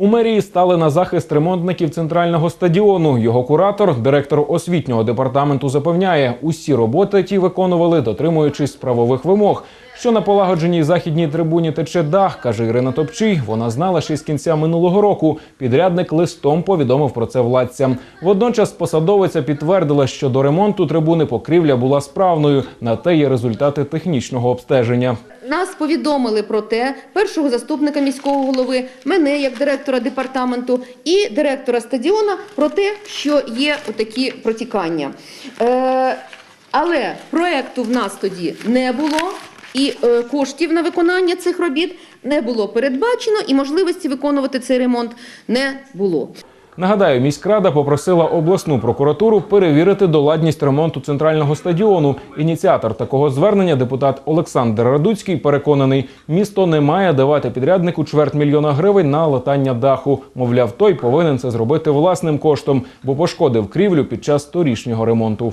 У мерії стали на захист ремонтників центрального стадіону. Його куратор, директор освітнього департаменту, запевняє, усі роботи ті виконували, дотримуючись правових вимог. Що на полагодженій західній трибуні тече дах, каже Ірина Топчий. Вона знала ще з кінця минулого року. Підрядник листом повідомив про це владцям. Водночас посадовиця підтвердила, що до ремонту трибуни покрівля була справною. На те є результати технічного обстеження. Нас повідомили про те першого заступника міського голови, мене як директора департаменту і директора стадіона про те, що є такі протікання. Е, але проекту в нас тоді не було. І е, коштів на виконання цих робіт не було передбачено, і можливості виконувати цей ремонт не було. Нагадаю, міськрада попросила обласну прокуратуру перевірити доладність ремонту центрального стадіону. Ініціатор такого звернення, депутат Олександр Радуцький, переконаний, місто не має давати підряднику чверть мільйона гривень на латання даху. Мовляв, той повинен це зробити власним коштом, бо пошкодив крівлю під час торішнього ремонту.